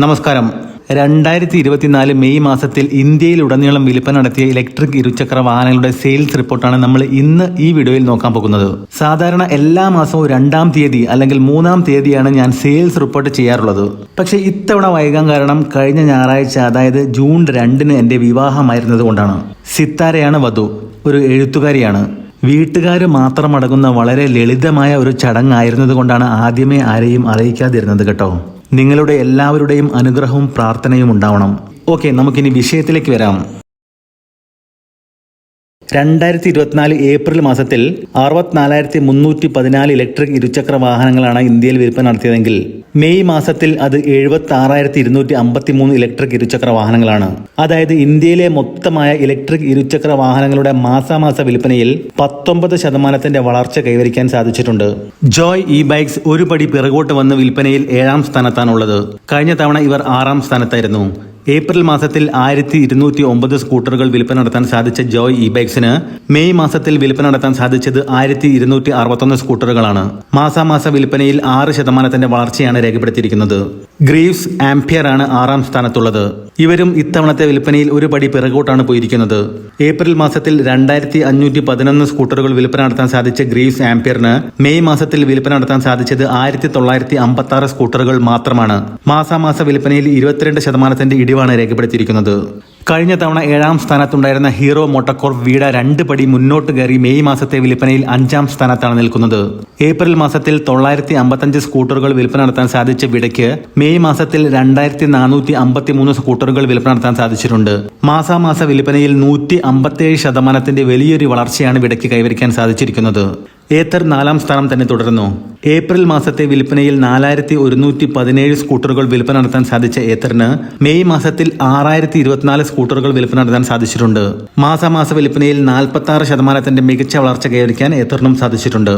നമസ്കാരം. രണ്ടായിരത്തി ഇരുപത്തിനാല് മെയ് മാസത്തിൽ ഇന്ത്യയിൽ ഉടനീളം വിൽപ്പന നടത്തിയ ഇലക്ട്രിക് ഇരുചക്ര വാഹനങ്ങളുടെ സെയിൽസ് റിപ്പോർട്ടാണ് നമ്മൾ ഇന്ന് ഈ വീഡിയോയിൽ നോക്കാൻ പോകുന്നത്. സാധാരണ എല്ലാ മാസവും രണ്ടാം തീയതി അല്ലെങ്കിൽ മൂന്നാം തീയതിയാണ് ഞാൻ സെയിൽസ് റിപ്പോർട്ട് ചെയ്യാറുള്ളത്. പക്ഷേ ഇത്തവണ വൈകാൻ കാരണം കഴിഞ്ഞ ഞായറാഴ്ച അതായത് ജൂൺ രണ്ടിന് എന്റെ വിവാഹമായിരുന്നത് കൊണ്ടാണ്. സിത്താരയാണ് വധു ഒരു എഴുത്തുകാരിയാണ്. വീട്ടുകാർ മാത്രമടങ്ങുന്ന വളരെ ലളിതമായ ഒരു ചടങ്ങായിരുന്നത് കൊണ്ടാണ് ആദ്യമേ ആരെയും അറിയിക്കാതിരുന്നത് കേട്ടോ. നിങ്ങളുടെ എല്ലാവരുടെയും അനുഗ്രഹവും പ്രാർത്ഥനയും ഉണ്ടാവണം. ഓക്കെ നമുക്കിനി വിഷയത്തിലേക്ക് വരാം. രണ്ടായിരത്തി ഇരുപത്തിനാല് ഏപ്രിൽ മാസത്തിൽ അറുപത്തിനാലായിരത്തി മുന്നൂറ്റി പതിനാല് ഇലക്ട്രിക് ഇരുചക്ര വാഹനങ്ങളാണ് ഇന്ത്യയിൽ വിൽപ്പന നടത്തിയതെങ്കിൽ മെയ് മാസത്തിൽ അത് എഴുപത്തി ആറായിരത്തി ഇരുന്നൂറ്റി അമ്പത്തി മൂന്ന് ഇലക്ട്രിക് ഇരുചക്ര വാഹനങ്ങളാണ് അതായത് ഇന്ത്യയിലെ മൊത്തമായ ഇലക്ട്രിക് ഇരുചക്ര വാഹനങ്ങളുടെ മാസാമാസ വിൽപ്പനയിൽ പത്തൊമ്പത് ശതമാനത്തിന്റെ വളർച്ച കൈവരിക്കാൻ സാധിച്ചിട്ടുണ്ട്. ജോയ് ഇ ബൈക്സ് ഒരു പടി പിറകോട്ട് വന്ന് വിൽപ്പനയിൽ ഏഴാം സ്ഥാനത്താണുള്ളത്. കഴിഞ്ഞ തവണ ഇവർ ആറാം സ്ഥാനത്തായിരുന്നു. ഏപ്രിൽ മാസത്തിൽ ആയിരത്തി ഇരുന്നൂറ്റി ഒമ്പത് സ്കൂട്ടറുകൾ വിൽപ്പന നടത്താൻ സാധിച്ച ജോയ് ഇ ബൈക്സിന് മെയ് മാസത്തിൽ വിൽപ്പന നടത്താൻ സാധിച്ചത് ആയിരത്തി ഇരുന്നൂറ്റി അറുപത്തൊന്ന് സ്കൂട്ടറുകളാണ്. മാസാമാസ വിൽപ്പനയിൽ ആറ് ശതമാനത്തിന്റെ വളർച്ചയാണ് രേഖപ്പെടുത്തിയിരിക്കുന്നത്. ഗ്രീവ്സ് ആംപിയർ ആണ് ആറാം സ്ഥാനത്തുള്ളത്. ഇവരും ഇത്തവണത്തെ വിൽപ്പനയിൽ ഒരു പടി പിറകോട്ടാണ് പോയിരിക്കുന്നത്. ഏപ്രിൽ മാസത്തിൽ രണ്ടായിരത്തി അഞ്ഞൂറ്റി പതിനൊന്ന് സ്കൂട്ടറുകൾ വിൽപ്പന നടത്താൻ സാധിച്ച ഗ്രീവ്സ് ആംപിയറിന് മെയ് മാസത്തിൽ വിൽപ്പന നടത്താൻ സാധിച്ചത് ആയിരത്തി തൊള്ളായിരത്തി അമ്പത്തി ആറ് സ്കൂട്ടറുകൾ മാത്രമാണ്. മാസാമാസ വിൽപ്പനയിൽ ഇരുപത്തിരണ്ട് ശതമാനത്തിന്റെ ഇടിവാണ് രേഖപ്പെടുത്തിയിരിക്കുന്നത്. കഴിഞ്ഞ തവണ ഏഴാം സ്ഥാനത്തുണ്ടായിരുന്ന ഹീറോ മോട്ടോകോർ വീട രണ്ട് പടി മുന്നോട്ട് കയറി മെയ് മാസത്തെ വിൽപ്പനയിൽ അഞ്ചാം സ്ഥാനത്താണ് നിൽക്കുന്നത്. ഏപ്രിൽ മാസത്തിൽ തൊള്ളായിരത്തി അമ്പത്തഞ്ച് സ്കൂട്ടറുകൾ വിൽപ്പന നടത്താൻ സാധിച്ച വിടയ്ക്ക് മെയ് മാസത്തിൽ രണ്ടായിരത്തി നാനൂറ്റി അമ്പത്തി മൂന്ന് സ്കൂട്ടറുകൾ വിൽപ്പന നടത്താൻ സാധിച്ചിട്ടുണ്ട്. മാസാമാസ വിൽപ്പനയിൽ നൂറ്റി അമ്പത്തേഴ് ശതമാനത്തിന്റെ വലിയൊരു വളർച്ചയാണ് വിടയ്ക്ക് കൈവരിക്കാൻ സാധിച്ചിരിക്കുന്നത്. ഏത്തർ നാലാം സ്ഥാനം തന്നെ തുടരുന്നു. ഏപ്രിൽ മാസത്തെ വിൽപ്പനയിൽ നാലായിരത്തി ഒരുന്നൂറ്റി പതിനേഴ് സ്കൂട്ടറുകൾ വിൽപ്പന നടത്താൻ സാധിച്ച ഏത്തറിന് മെയ് മാസത്തിൽ ആറായിരത്തി ഇരുപത്തിനാല് സ്കൂട്ടറുകൾ വിൽപ്പന നടത്താൻ സാധിച്ചിട്ടുണ്ട്. മാസാമാസ വിൽപ്പനയിൽ നാൽപ്പത്തി ആറ് ശതമാനത്തിന്റെ മികച്ച വളർച്ച കൈവരിക്കാൻ ഏത്തറിനും സാധിച്ചിട്ടുണ്ട്.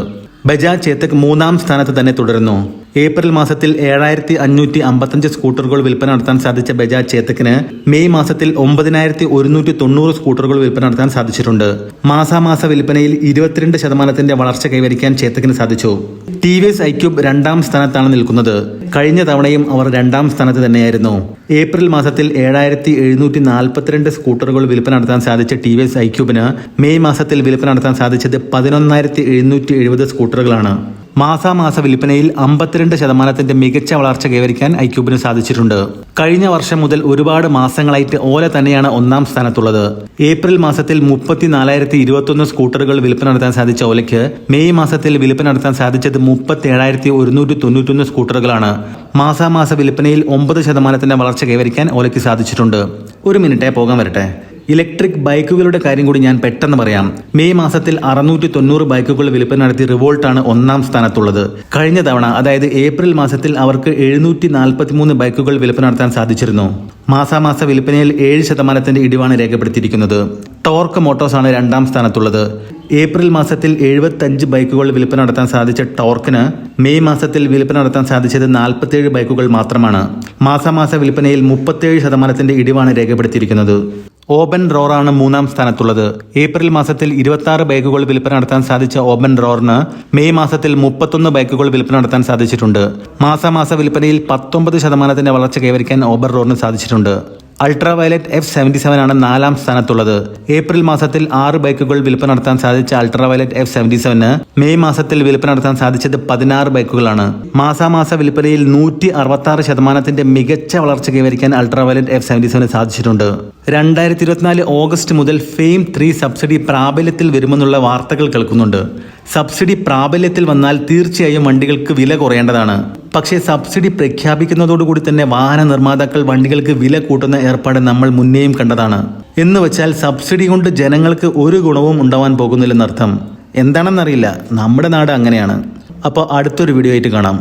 ബജാജ് ചേതക് മൂന്നാം സ്ഥാനത്ത് തന്നെ തുടരുന്നു. ഏപ്രിൽ മാസത്തിൽ ഏഴായിരത്തി അഞ്ഞൂറ്റി അമ്പത്തഞ്ച് സ്കൂട്ടറുകൾ വിൽപ്പന നടത്താൻ സാധിച്ച ബജാജ് ചേതക്കിന് മെയ് മാസത്തിൽ ഒമ്പതിനായിരത്തി ഒരുന്നൂറ്റി തൊണ്ണൂറ് സ്കൂട്ടറുകൾ വിൽപ്പന നടത്താൻ സാധിച്ചിട്ടുണ്ട്. മാസാമാസ വിൽപ്പനയിൽ ഇരുപത്തിരണ്ട് ശതമാനത്തിന്റെ വളർച്ച കൈവരിക്കാൻ ചേതക്കിന് സാധിച്ചു. ടി വി എസ് ഐക്യൂബ് രണ്ടാം സ്ഥാനത്താണ് നിൽക്കുന്നത്. കഴിഞ്ഞ തവണയും അവർ രണ്ടാം സ്ഥാനത്ത് തന്നെയായിരുന്നു. ഏപ്രിൽ മാസത്തിൽ ഏഴായിരത്തി എഴുന്നൂറ്റി നാൽപ്പത്തിരണ്ട് സ്കൂട്ടറുകൾ വിൽപ്പന നടത്താൻ സാധിച്ച ടി വി എസ് ഐക്യൂബിന് മെയ് മാസത്തിൽ വിൽപ്പന നടത്താൻ സാധിച്ചത് പതിനൊന്നായിരത്തി എഴുന്നൂറ്റി എഴുപത് സ്കൂട്ടറുകളാണ്. മാസാമാസ വിൽപ്പനയിൽ അമ്പത്തിരണ്ട് ശതമാനത്തിന്റെ മികച്ച വളർച്ച കൈവരിക്കാൻ ഐക്യൂബിന് സാധിച്ചിട്ടുണ്ട്. കഴിഞ്ഞ വർഷം മുതൽ ഒരുപാട് മാസങ്ങളായിട്ട് ഓല തന്നെയാണ് ഒന്നാം സ്ഥാനത്തുള്ളത്. ഏപ്രിൽ മാസത്തിൽ മുപ്പത്തിനാലായിരത്തി ഇരുപത്തൊന്ന് സ്കൂട്ടറുകൾ വിൽപ്പന നടത്താൻ സാധിച്ച ഓലയ്ക്ക് മെയ് മാസത്തിൽ വിൽപ്പന നടത്താൻ സാധിച്ചത് മുപ്പത്തി ഏഴായിരത്തി ഒരുന്നൂറ്റി തൊണ്ണൂറ്റൊന്ന് സ്കൂട്ടറുകളാണ്. മാസാമാസ വിൽപ്പനയിൽ ഒമ്പത് ശതമാനത്തിന്റെ വളർച്ച കൈവരിക്കാൻ ഓലയ്ക്ക് സാധിച്ചിട്ടുണ്ട്. ഒരു മിനിറ്റേ പോകാൻ വരട്ടെ. ഇലക്ട്രിക് ബൈക്കുകളുടെ കാര്യം കൂടി ഞാൻ പെട്ടെന്ന് പറയാം. മെയ് മാസത്തിൽ അറുന്നൂറ്റി തൊണ്ണൂറ് ബൈക്കുകൾ വിൽപ്പന നടത്തി റിവോൾട്ടാണ് ഒന്നാം സ്ഥാനത്തുള്ളത്. കഴിഞ്ഞ തവണ അതായത് ഏപ്രിൽ മാസത്തിൽ അവർക്ക് എഴുന്നൂറ്റി നാൽപ്പത്തിമൂന്ന് ബൈക്കുകൾ വിൽപ്പന നടത്താൻ സാധിച്ചിരുന്നു. മാസാമാസ വിൽപ്പനയിൽ ഏഴ് ശതമാനത്തിന്റെ ഇടിവാണ് രേഖപ്പെടുത്തിയിരിക്കുന്നത്. ടോർക്ക് മോട്ടോഴ്സ് ആണ് രണ്ടാം സ്ഥാനത്തുള്ളത്. ഏപ്രിൽ മാസത്തിൽ എഴുപത്തഞ്ച് ബൈക്കുകൾ വിൽപ്പന നടത്താൻ സാധിച്ച ടോർക്കിന് മെയ് മാസത്തിൽ വിൽപ്പന നടത്താൻ സാധിച്ചത് നാൽപ്പത്തേഴ് ബൈക്കുകൾ മാത്രമാണ്. മാസാമാസ വിൽപ്പനയിൽ മുപ്പത്തേഴ് ശതമാനത്തിന്റെ ഇടിവാണ് രേഖപ്പെടുത്തിയിരിക്കുന്നത്. ഓപ്പൻ റോറാണ് മൂന്നാം സ്ഥാനത്തുള്ളത്. ഏപ്രിൽ മാസത്തിൽ ഇരുപത്തി ബൈക്കുകൾ വിൽപ്പന നടത്താൻ സാധിച്ച ഓപ്പൻ റോറിന് മെയ് മാസത്തിൽ മുപ്പത്തൊന്ന് ബൈക്കുകൾ വിൽപ്പന നടത്താൻ സാധിച്ചിട്ടുണ്ട്. മാസാമാസ വിൽപ്പനയിൽ പത്തൊമ്പത് ശതമാനത്തിന്റെ വളർച്ച കൈവരിക്കാൻ ഓബർ റോറിന് സാധിച്ചിട്ടുണ്ട്. Ultra violet F seventy seven ആണ് നാലാം സ്ഥാനത്തുള്ളത്. ഏപ്രിൽ മാസത്തിൽ ആറ് ബൈക്കുകൾ വിൽപ്പന നടത്താൻ സാധിച്ച അൾട്രാ വയലറ്റ് എഫ് സെവന്റി സെവന് മെയ് മാസത്തിൽ വിൽപ്പന നടത്താൻ സാധിച്ചത് പതിനാറ് ബൈക്കുകളാണ്. മാസാമാസ വിൽപ്പനയിൽ നൂറ്റി അറുപത്തി ശതമാനത്തിന്റെ മികച്ച വളർച്ച കൈവരിക്കാൻ അൾട്രാ വയലറ്റ് എഫ് സെവന്റി സെവന് സാധിച്ചിട്ടുണ്ട്. രണ്ടായിരത്തി ഇരുപത്തിനാല് ഓഗസ്റ്റ് മുതൽ ഫെയിം ത്രീ സബ്സിഡി പ്രാബല്യത്തിൽ വരുമെന്നുള്ള വാർത്തകൾ കേൾക്കുന്നുണ്ട്. സബ്സിഡി പ്രാബല്യത്തിൽ വന്നാൽ തീർച്ചയായും വണ്ടികൾക്ക് വില കുറയേണ്ടതാണ്. പക്ഷേ സബ്സിഡി പ്രഖ്യാപിക്കുന്നതോടുകൂടി തന്നെ വാഹന നിർമ്മാതാക്കൾ വണ്ടികൾക്ക് വില കൂട്ടുന്ന ഏർപ്പാട് നമ്മൾ മുന്നേയും കണ്ടതാണ്. എന്ന് വെച്ചാൽ സബ്സിഡി കൊണ്ട് ജനങ്ങൾക്ക് ഒരു ഗുണവും ഉണ്ടാവാൻ പോകുന്നില്ലെന്നർത്ഥം. എന്താണെന്നറിയില്ല. നമ്മുടെ നാട് അങ്ങനെയാണ്. അപ്പോൾ അടുത്തൊരു വീഡിയോ ആയിട്ട് കാണാം